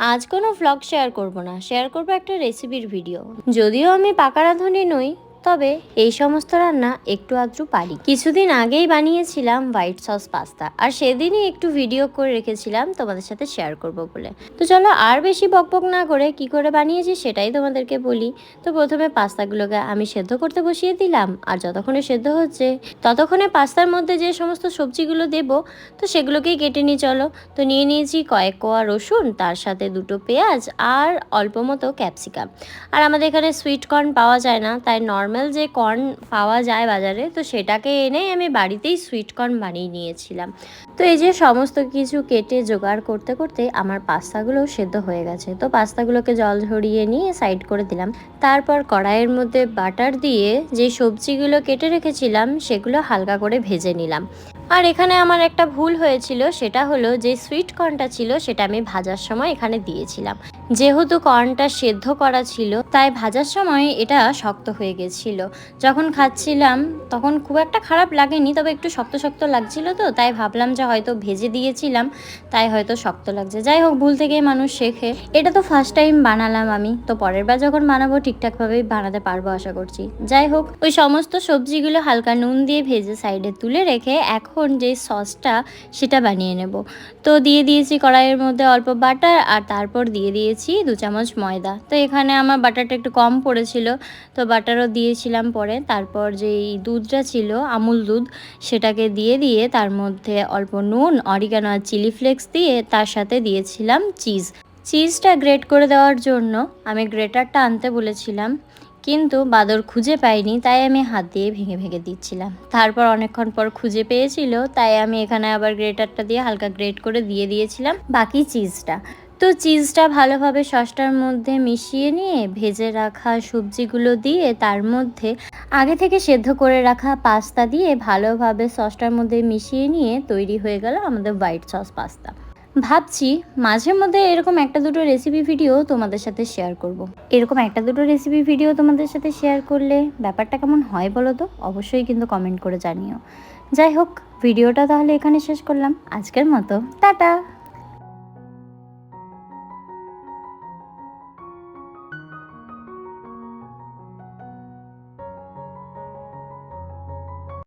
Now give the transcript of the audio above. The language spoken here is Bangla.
আজ কোনো ভ্লগ শেয়ার করব না। শেয়ার করব একটা রেসিপির ভিডিও যদিও আমি পাকা রাঁধুনি নই তবে এই সমস্ত রান্না একটু আধটু পারি। কিছুদিন আগেই বানিয়েছিলাম হোয়াইট সস পাস্তা। আর সেদিনই একটু ভিডিও করে রেখেছিলাম তোমাদের সাথে শেয়ার করব বলে। তো চলো আর বেশি বকবক না করে কি করে বানিয়েছি সেটাই তোমাদেরকে বলি। তো প্রথমে পাস্তাগুলোকে আমি সেদ্ধ করতে বসিয়ে দিলাম। আর যতক্ষণে সেদ্ধ হচ্ছে, ততক্ষণে পাস্তার মধ্যে যে সমস্ত সবজিগুলো দেব, তো সেগুলোকেই কেটে নিই, চলো। তো নিয়ে নিয়েছি কয়েক কোয়া রসুন, তার সাথে দুটো পেঁয়াজ আর অল্প মতো ক্যাপসিকাম। আর আমাদের এখানে সুইট কর্ন পাওয়া যায় না, তাই নর্মাল যে কর্ন পাওয়া যায় বাজারে, তো সেটাকে এনে আমি বাড়িতেই সুইট কর্ন বানিয়ে নিয়েছিলাম। তো এই যে সমস্ত কিছু কেটে জোগাড় করতে করতে আমার পাস্তাগুলো সেদ্ধ হয়ে গেছে। তো পাস্তাগুলোকে জল ঝরিয়ে নিয়ে সাইড করে দিলাম। তারপর কড়াইয়ের মধ্যে বাটার দিয়ে যে সবজিগুলো কেটে রেখেছিলাম, সেগুলো হালকা করে ভেজে নিলাম। আর এখানে আমার একটা ভুল হয়েছিল, সেটা হলো যে সুইট কর্নটা ছিল, সেটা আমি ভাজার সময় এখানে দিয়েছিলাম। যেহেতু কর্নটা সেদ্ধ করা ছিল, তাই ভাজার সময় এটা শক্ত হয়ে গেছিল। যখন খাচ্ছিলাম, তখন খুব একটা খারাপ লাগেনি, তবে একটু শক্ত শক্ত লাগছিল তো, তাই ভাবলাম যে হয়তো ভেজে দিয়েছিলাম, তাই হয়তো শক্ত লাগছে। যাই হোক, ভুল থেকেই মানুষ শেখে। এটা তো ফার্স্ট টাইম বানালাম আমি, তো পরের বার যখন বানাবো, ঠিকঠাকভাবেই বানাতে পারব আশা করছি। যাই হোক, ওই সমস্ত সবজিগুলো হালকা নুন দিয়ে ভেজে সাইডে তুলে রেখে এখন যে সসটা, সেটা বানিয়ে নেব। তো দিয়ে দিয়েছি কড়াইয়ের মধ্যে অল্প বাটার, আর তারপর দিয়ে দিয়েছি দু চামচ ময়দা। তো এখানে আমার বাটারটা একটু কম পড়েছিল, তো বাটারও দিয়েছিলাম পরে। তারপর যেই দুধটা ছিল, আমুল দুধ, সেটাকে দিয়ে দিয়ে তার মধ্যে অল্প নুন, অরিগানো আর চিলি ফ্লেক্স দিয়ে তার সাথে দিয়েছিলাম চিজ। চিজটা গ্রেট করে দেওয়ার জন্য আমি গ্রেটারটা আনতে বলেছিলাম, কিন্তু বাদর খুঁজে পাইনি, তাই আমি হাত দিয়ে ভেঙে ভেঙে দিচ্ছিলাম। তারপর অনেকক্ষণ পর খুঁজে পেয়েছিল, তাই আমি এখানে আবার গ্রেটারটা দিয়ে হালকা গ্রেট করে দিয়ে দিয়েছিলাম বাকি চিজটা। তো চিজটা ভালোভাবে সসটার মধ্যে মিশিয়ে নিয়ে ভেজে রাখা সবজিগুলো দিয়ে তার মধ্যে আগে থেকে সেদ্ধ করে রাখা পাস্তা দিয়ে ভালোভাবে সসটার মধ্যে মিশিয়ে নিয়ে তৈরি হয়ে গেল আমাদের হোয়াইট সস পাস্তা। ভাবছি মাঝে মধ্যে এরকম একটা দুটো রেসিপি ভিডিও তোমাদের সাথে শেয়ার করব। এরকম একটা দুটো রেসিপি ভিডিও তোমাদের সাথে শেয়ার করলে ব্যাপারটা কেমন হয় বলো তো? অবশ্যই কিন্তু কমেন্ট করে জানিও। যাই হোক ভিডিওটা তাহলে এখানে শেষ করলাম। আজকের মতো, টাটা!